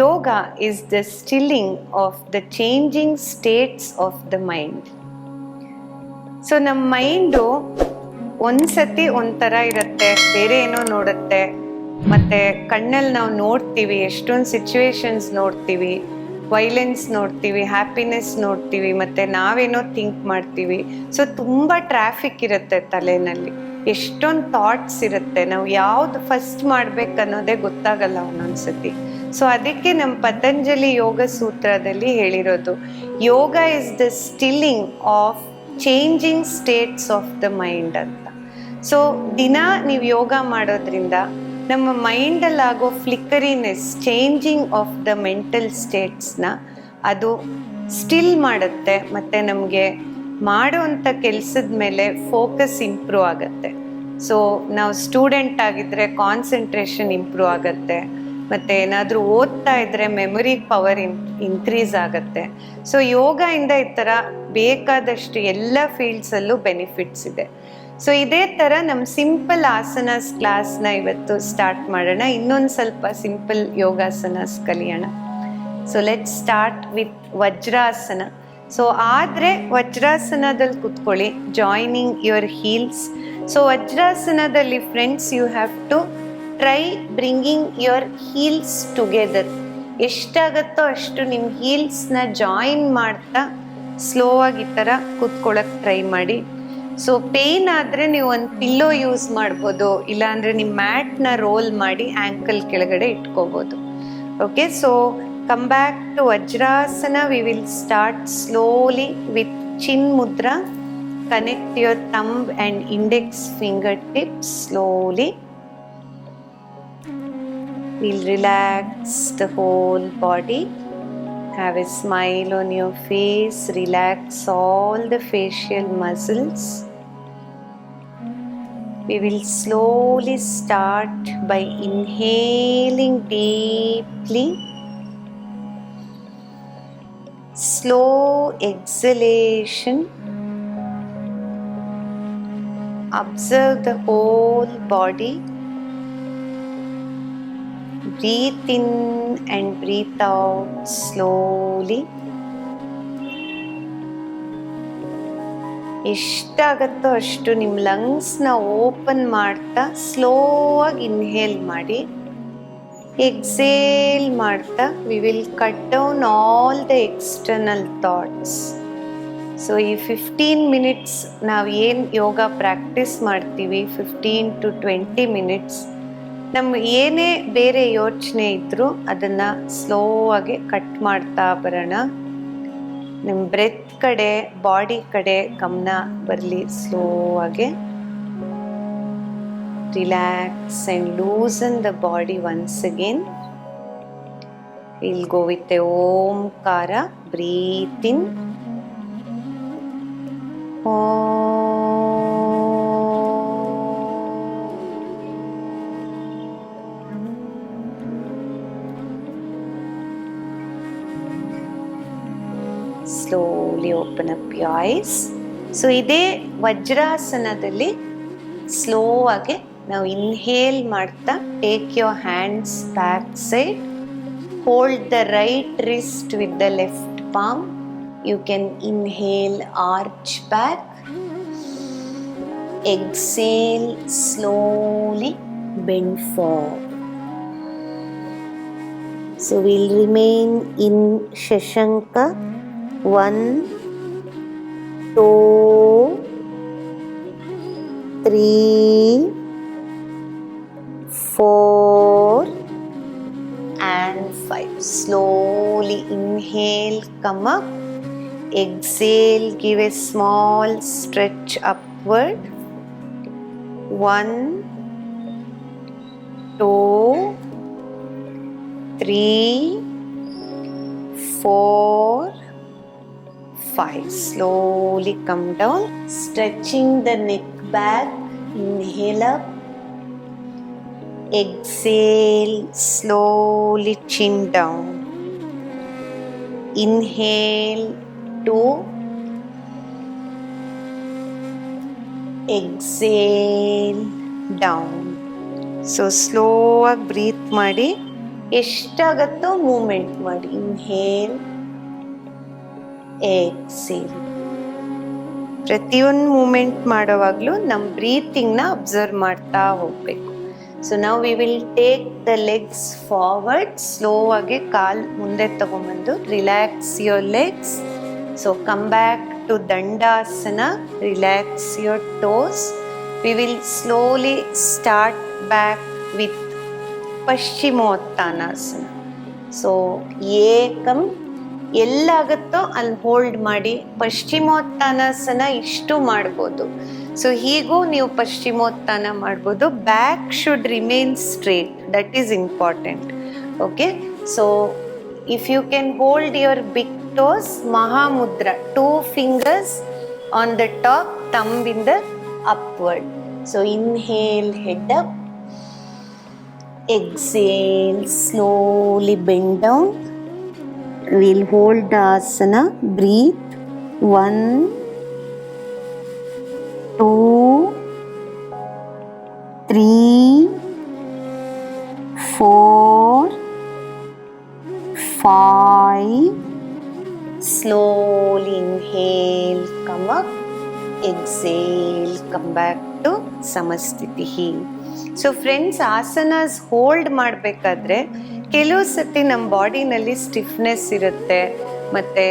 Yoga is the stilling of the changing states of the mind. So ನಮ್ಮ mind ಒಂದ್ಸತಿ ಒಂಥರ ಇರುತ್ತೆ, ಬೇರೆ ಏನೋ ನೋಡುತ್ತೆ, ಮತ್ತೆ ಕಣ್ಣಲ್ಲಿ ನಾವು ನೋಡ್ತೀವಿ, ಎಷ್ಟೊಂದು ಸಿಚುವೇಶನ್ಸ್ ನೋಡ್ತೀವಿ ವೈಲೆನ್ಸ್ ನೋಡ್ತೀವಿ ಹ್ಯಾಪಿನೆಸ್ ನೋಡ್ತೀವಿ, ಮತ್ತೆ ನಾವೇನೋ ಥಿಂಕ್ ಮಾಡ್ತೀವಿ ಸೊ ತುಂಬ ಟ್ರಾಫಿಕ್ ಇರುತ್ತೆ ತಲೆನಲ್ಲಿ ಎಷ್ಟೊಂದು ಥಾಟ್ಸ್ ಇರುತ್ತೆ. ನಾವು ಯಾವ್ದು ಫಸ್ಟ್ ಮಾಡ್ಬೇಕನ್ನೋದೇ ಗೊತ್ತಾಗಲ್ಲ ಒಂದೊಂದ್ಸತಿ. ಸೊ ಅದಕ್ಕೆ ನಮ್ಮ ಪತಂಜಲಿ ಯೋಗ ಸೂತ್ರದಲ್ಲಿ ಹೇಳಿರೋದು, yoga is the stilling of changing states of the mind ಅಂತ. ಸೊ ದಿನ ನೀವು ಯೋಗ ಮಾಡೋದ್ರಿಂದ ನಮ್ಮ ಮೈಂಡಲ್ಲಿ ಆಗೋ flickeriness changing of the mental ಸ್ಟೇಟ್ಸ್ನ ಅದು ಸ್ಟಿಲ್ ಮಾಡುತ್ತೆ, ಮತ್ತು ನಮಗೆ ಮಾಡೋವಂಥ ಕೆಲಸದ ಮೇಲೆ ಫೋಕಸ್ ಇಂಪ್ರೂವ್ ಆಗುತ್ತೆ. ಸೊ ನಾವು ಸ್ಟೂಡೆಂಟ್ ಆಗಿದ್ದರೆ ಕಾನ್ಸಂಟ್ರೇಷನ್ ಇಂಪ್ರೂವ್ ಆಗುತ್ತೆ. ಮತ್ತು ಏನಾದರೂ ಓದ್ತಾ ಇದ್ದರೆ ಮೆಮೊರಿ ಪವರ್ ಇನ್ ಇನ್ಕ್ರೀಸ್ ಆಗುತ್ತೆ. ಸೊ ಯೋಗದಿಂದ ಈ ಥರ ಬೇಕಾದಷ್ಟು ಎಲ್ಲ ಫೀಲ್ಡ್ಸಲ್ಲೂ ಬೆನಿಫಿಟ್ಸ್ ಇದೆ. ಸೊ ಇದೇ ಥರ ನಮ್ಮ ಸಿಂಪಲ್ ಆಸನಾಸ್ ಕ್ಲಾಸ್ನ ಇವತ್ತು ಸ್ಟಾರ್ಟ್ ಮಾಡೋಣ. ಇನ್ನೊಂದು ಸ್ವಲ್ಪ ಸಿಂಪಲ್ ಯೋಗಾಸನಾಸ್ ಕಲಿಯೋಣ. So let start with Vajrasana. So ಆದರೆ ವಜ್ರಾಸನದಲ್ಲಿ ಕುತ್ಕೊಳ್ಳಿ joining your heels so ವಜ್ರಾಸನದಲ್ಲಿ friends you have to try bringing your heels together ಎಷ್ಟಾಗತ್ತೋ ಅಷ್ಟು ನಿಮ್ಮ ಹೀಲ್ಸ್ನ ಜಾಯಿನ್ ಮಾಡ್ತಾ ಸ್ಲೋ ಆಗಿ ಈ ಥರ ಕೂತ್ಕೊಳ್ಳೋಕೆ ಟ್ರೈ ಮಾಡಿ. ಸೊ ಪೇಯ್ನ್ ಆದರೆ ನೀವು ಒಂದು ಪಿಲ್ಲೋ ಯೂಸ್ ಮಾಡ್ಬೋದು, ಇಲ್ಲಾಂದರೆ ನಿಮ್ಮ ಮ್ಯಾಟ್ನ ರೋಲ್ ಮಾಡಿ ಆ್ಯಂಕಲ್ ಕೆಳಗಡೆ ಇಟ್ಕೋಬೋದು. Okay so Come back to Vajrasana. We will start slowly with Chin Mudra. Connect your thumb and index fingertips slowly. We'll relax the whole body. Have a smile on your face. Relax all the facial muscles. We will slowly start by inhaling deeply Slow exhalation. Observe the whole body. Breathe in and breathe out slowly. ಎಷ್ಟಾಗತ್ತೋ ಅಷ್ಟು ನಿಮ್ಮ ಲಂಗ್ಸ್ನ open ಮಾಡ್ತಾ slow ಆಗಿ inhale ಮಾಡಿ exhale ಮಾಡ್ತಾ we will cut down all the external thoughts so ಈ fifteen minutes ನಾವು ಏನು ಯೋಗ ಪ್ರಾಕ್ಟೀಸ್ ಮಾಡ್ತೀವಿ ಫಿಫ್ಟೀನ್ ಟು ಟ್ವೆಂಟಿ ಮಿನಿಟ್ಸ್ ನಮ್ಮ ಏನೇ ಬೇರೆ ಯೋಚನೆ ಇದ್ದರೂ ಅದನ್ನು ಸ್ಲೋ ಆಗಿ ಕಟ್ ಮಾಡ್ತಾ ಬರೋಣ. ನಿಮ್ಮ ಬ್ರೆತ್ ಕಡೆ ಬಾಡಿ ಕಡೆ ಗಮನ ಬರಲಿ ಸ್ಲೋ ಆಗಿ. Relax and loosen the body once again we'll go with a Omkara breathe in slowly open up you eyes so ಇದೇ ವಜ್ರಾಸನದಲ್ಲಿ ಸ್ಲೋ ಆಗಿ ನಾವು ಇನ್ಹೇಲ್ ಮಾಡ್ತಾ take your hands back side hold the right wrist with the left palm you can inhale arch back exhale slowly bend forward so we'll remain in shashanka one two three Slowly inhale come up exhale give a small stretch upward one, two, three, four, five. Slowly come down, stretching the neck back. Inhale up. Exhale, slowly chin down. Inhale, two. Exhale, down so slow ಆಗಿ breathe ಮಾಡಿ ಎಷ್ಟಾಗತ್ತೋ movement ಮಾಡಿ inhale exhale ಪ್ರತಿಯೊಂದು movement ಮಾಡೋವಾಗಲೂ ನಮ್ಮ ಬ್ರೀತಿಂಗ್ನ observe ಮಾಡ್ತಾ ಹೋಗ್ಬೇಕು ಸೊ ನಾವು we will take the legs forward slow ಆಗಿ ಕಾಲ್ ಮುಂದೆ ತಗೊಂಬಂದು relax your legs so come back to Dandasana relax your toes we will slowly start back with Paschimottanasana so ಏಕಂ ಎಲ್ಲಾಗತ್ತೋ ಅಲ್ಲಿ ಹೋಲ್ಡ್ ಮಾಡಿ ಪಶ್ಚಿಮೋತ್ತಾನಾಸನ ಇಷ್ಟು ಮಾಡ್ಬೋದು ಸೊ ಹೀಗೂ ನೀವು ಪಶ್ಚಿಮೋತ್ಥಾನ ಮಾಡ್ಬೋದು. Back should remain straight that is important okay so if you can hold your big toes Mahamudra two fingers on the top thumb in the upward so inhale head up exhale slowly bend down will hold the asana breathe one exhale to Samasthiti. So friends asanas hold ಮಾಡಬೇಕಾದ್ರೆ ಕೆಲವು ಸತಿ ನಮ್ಮ ಬಾಡಿನಲ್ಲಿ stiffness ಇರುತ್ತೆ, ಮತ್ತು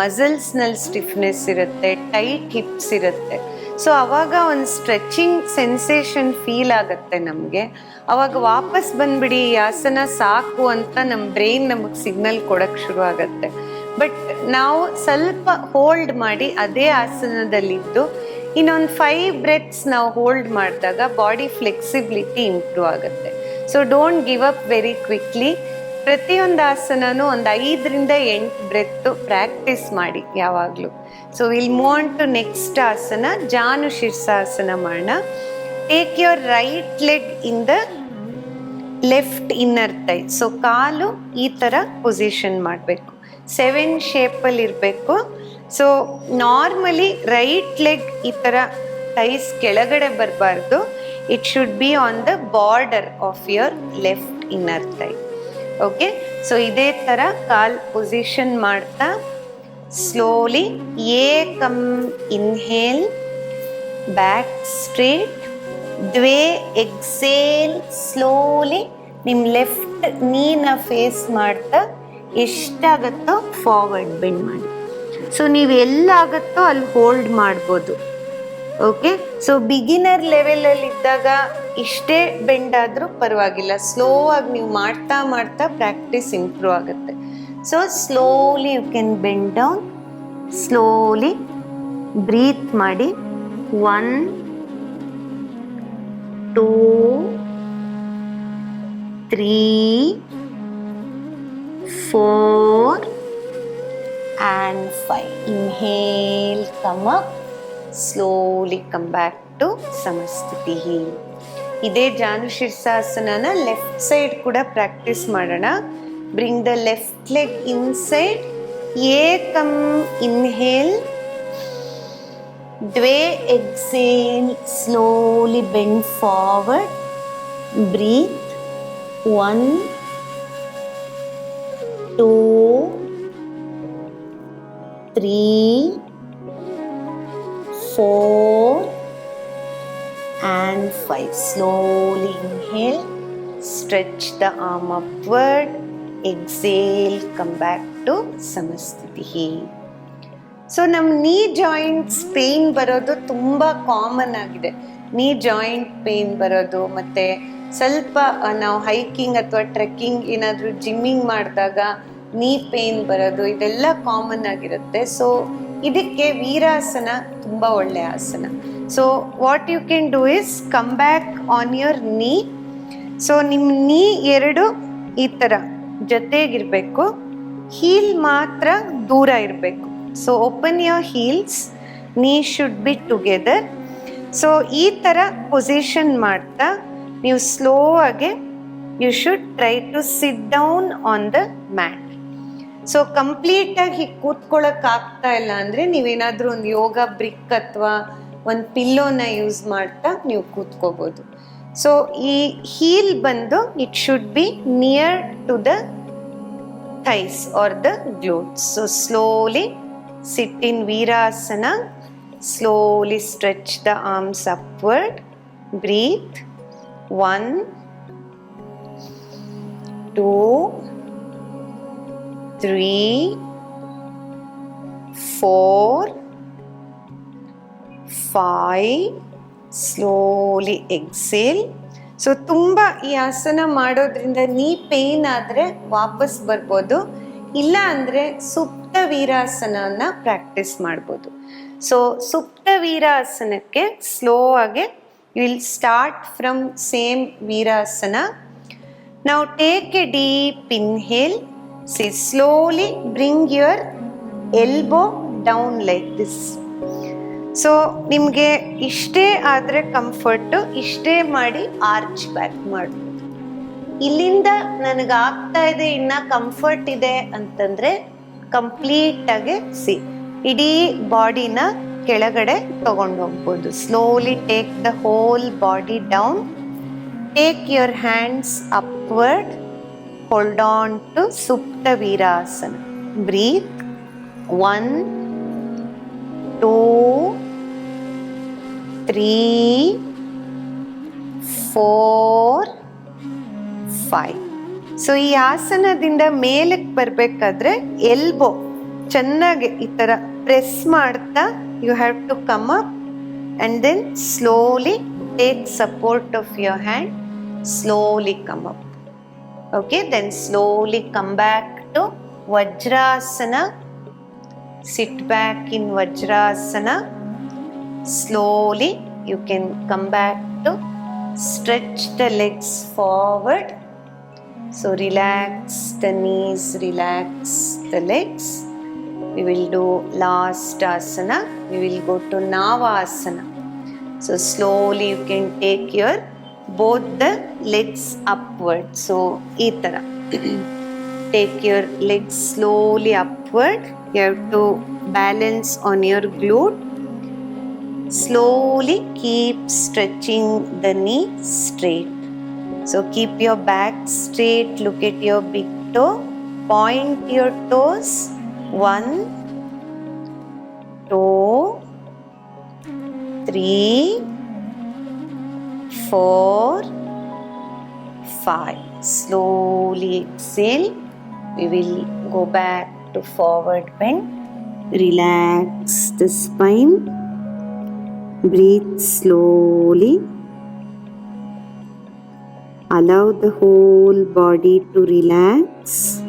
ಮಸಲ್ಸ್ನಲ್ಲಿ stiffness ಇರುತ್ತೆ tight hips ಇರುತ್ತೆ. ಸೊ ಅವಾಗ ಒಂದು ಸ್ಟ್ರೆಚಿಂಗ್ ಸೆನ್ಸೇಷನ್ ಫೀಲ್ ಆಗುತ್ತೆ ನಮಗೆ. ಅವಾಗ ವಾಪಸ್ ಬಂದ್ಬಿಡಿ, ಈ ಆಸನ ಸಾಕು ಅಂತ ನಮ್ಮ ಬ್ರೈನ್ ನಮಗೆ ಸಿಗ್ನಲ್ ಕೊಡೋಕ್ಕೆ ಶುರು ಆಗುತ್ತೆ. ಬಟ್ ನಾವು ಸ್ವಲ್ಪ ಹೋಲ್ಡ್ ಮಾಡಿ ಅದೇ ಆಸನದಲ್ಲಿದ್ದು ಇನ್ನೊಂದು ಫೈವ್ ಬ್ರೆತ್ಸ್ ನಾವು ಹೋಲ್ಡ್ ಮಾಡಿದಾಗ ಬಾಡಿ ಫ್ಲೆಕ್ಸಿಬಿಲಿಟಿ ಇಂಪ್ರೂವ್ ಆಗುತ್ತೆ. So don't give up very quickly ಪ್ರತಿಯೊಂದು ಆಸನನೂ ಒಂದು ಐದರಿಂದ ಎಂಟು ಬ್ರೆತ್ ಪ್ರಾಕ್ಟೀಸ್ ಮಾಡಿ ಯಾವಾಗಲೂ. So will move on to next asana, Janu Shirshasana ಮಾಡೋಣ. Take your right leg in the left inner thigh so ಕಾಲು ಈ ಥರ ಪೊಸಿಷನ್ ಮಾಡಬೇಕು. ಸೆವೆನ್ ಶೇಪಲ್ಲಿ ಇರಬೇಕು. ಸೊ ನಾರ್ಮಲಿ ರೈಟ್ ಲೆಗ್ ಈ ಥರ ಟೈಸ್ ಕೆಳಗಡೆ ಬರಬಾರ್ದು. It should be on the border of your left inner thigh okay so ಇದೇ ಥರ ಕಾಲ್ ಪೊಸಿಷನ್ ಮಾಡ್ತಾ ಸ್ಲೋಲಿ ಏಕಂ ಇನ್ಹೇಲ್ ಬ್ಯಾಕ್ ಸ್ಟ್ರೇಟ್ ದ್ವೇ ಎಕ್ಸೇಲ್ ಸ್ಲೋಲಿ ನಿಮ್ಮ ಲೆಫ್ಟ್ ನೀನ ಫೇಸ್ ಮಾಡ್ತಾ, ಎಷ್ಟಾಗತ್ತೋ ಫಾರ್ವರ್ಡ್ ಬೆಂಡ್ ಮಾಡಿ. ಸೊ ನೀವು ಎಲ್ಲಾಗತ್ತೋ ಅಲ್ಲಿ ಹೋಲ್ಡ್ ಮಾಡ್ಬೋದು. ಓಕೆ ಸೊ ಬಿಗಿನರ್ ಲೆವೆಲಲ್ಲಿ ಇದ್ದಾಗ ಇಷ್ಟೇ ಬೆಂಡ್ ಆದರೂ ಪರವಾಗಿಲ್ಲ. ಸ್ಲೋ ಆಗಿ ನೀವು ಮಾಡ್ತಾ ಮಾಡ್ತಾ ಪ್ರಾಕ್ಟೀಸ್ ಇಂಪ್ರೂವ್ ಆಗುತ್ತೆ. So slowly you can bend down slowly breath ಮಾಡಿ. One two three four and five inhale come up slowly come back to Samasthiti ಇದೇ ಜಾನು ಶೀರ್ಷಾಸನನ ಲೆಫ್ಟ್ ಸೈಡ್ ಕೂಡ ಪ್ರಾಕ್ಟೀಸ್ ಮಾಡೋಣ bring the left leg inside Ekam inhale ದ್ವೇ exhale slowly bend forward breath one two three four and five. Slowly inhale, stretch the arm upward, exhale, come back to Samastiti. So ನಮ್ಮ knee joints pain ಬರೋದು ತುಂಬ common ಆಗಿದೆ ನೀ joint pain ಬರೋದು ಮತ್ತು ಸ್ವಲ್ಪ ನಾವು hiking ಅಥವಾ ಟ್ರೆಕ್ಕಿಂಗ್ ಏನಾದರೂ ಜಿಮ್ಮಿಂಗ್ ಮಾಡಿದಾಗ ನೀ ಪೇನ್ ಬರೋದು, ಇದೆಲ್ಲ ಕಾಮನ್ ಆಗಿರುತ್ತೆ. ಸೊ ಇದಕ್ಕೆ ವೀರಾಸನ ತುಂಬ ಒಳ್ಳೆಯ asana. So what you can do is come back on your knee so ನಿಮ್ಮ ನೀ ಎರಡು ಈ ಥರ ಜೊತೆಗಿರಬೇಕು. ಹೀಲ್ ಮಾತ್ರ ದೂರ ಇರಬೇಕು. So open your heels knee should be together so ಈ ಥರ ಪೊಸಿಷನ್ ಮಾಡ್ತಾ, ನೀವು ಸ್ಲೋ ಆಗಿ you should try to sit down on the mat so ಕಂಪ್ಲೀಟಾಗಿ ಹೀಗೆ ಕೂತ್ಕೊಳ್ಳೋಕ್ಕಾಗ್ತಾ ಇಲ್ಲ ಅಂದರೆ ನೀವೇನಾದರೂ ಒಂದು ಯೋಗ ಬ್ರಿಕ್ ಅಥವಾ ಒಂದು ಪಿಲ್ಲೋನ ಯೂಸ್ ಮಾಡ್ತಾ ನೀವು ಕೂತ್ಕೋಬೋದು. ಸೊ ಈ ಹೀಲ್ ಬಂದು it should be near to the thighs or the glute so slowly sit in Virasana slowly stretch the arms upward breath one two three, four, five. Slowly exhale. So ತುಂಬ ಈ ಆಸನ ಮಾಡೋದ್ರಿಂದ ನೀ pain ಆದರೆ ವಾಪಸ್ ಬರ್ಬೋದು. ಇಲ್ಲ ಅಂದರೆ ಸುಪ್ತ ವೀರಾಸನನ ಪ್ರಾಕ್ಟೀಸ್ ಮಾಡ್ಬೋದು. ಸೊ ಸುಪ್ತ ವೀರಾಸನಕ್ಕೆ ಸ್ಲೋ ಆಗಿ will start from same Virasana. ನಾವು take a deep inhale C slowly bring your elbow down like this so ನಿಮಗೆ ಇಷ್ಟೇ ಆದರೆ ಕಂಫರ್ಟು ಇಷ್ಟೇ ಮಾಡಿ ಆರ್ಚ್ ಬ್ಯಾಕ್ ಮಾಡ್ಬೋದು ಇಲ್ಲಿಂದ ನನಗೆ ಆಗ್ತಾ ಇದೆ, ಇನ್ನ ಕಂಫರ್ಟ್ ಇದೆ ಅಂತಂದ್ರೆ ಕಂಪ್ಲೀಟ್ ಸಿ ಇಡೀ ಬಾಡಿನ ಕೆಳಗಡೆ ತಗೊಂಡು ಹೋಗ್ಬೋದು. Slowly take the whole body down take your hands upward hold on to Supta Virasana breath one two three four five so ಈ ಆಸನದಿಂದ ಮೇಲಕ್ಕೆ ಬರಬೇಕಾದ್ರೆ ಎಲ್ಬೋ ಚೆನ್ನಾಗಿ ಈ ಥರ ಪ್ರೆಸ್ ಮಾಡ್ತಾ you have to come up and then slowly take support of your hand slowly come up Okay, then slowly come back to Vajrasana. Sit back in Vajrasana. Slowly you can come back to stretch the legs forward. So relax the knees, relax the legs. We will do last asana. We will go to Navasana. So slowly you can take your both the legs upward. So itara take your legs slowly upward. You have to balance on your glute. Slowly keep stretching the knee straight. So keep your back straight. Look at your big toe. Point your toes. One two three four five slowly exhale we will go back to forward bend relax the spine Breathe slowly. Allow the whole body to relax.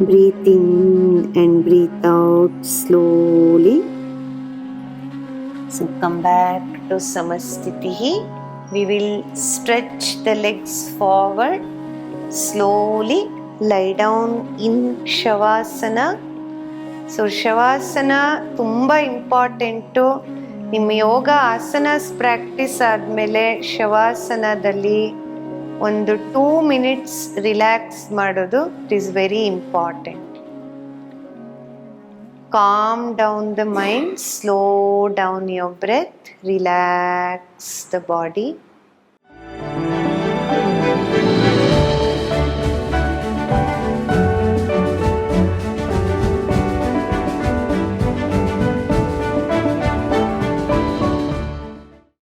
Breathe in and breathe out slowly. So come back to Samastitihi. We will stretch the legs forward. Slowly lie down in Shavasana. So Shavasana ತುಂಬ important ನಿಮ್ಮ yoga asanas practice ಆದಮೇಲೆ ಶವಾಸನದಲ್ಲಿ ಒಂದು two minutes relax ಮಾಡೋದು it is very important calm down the mind, slow down your breath, relax the body.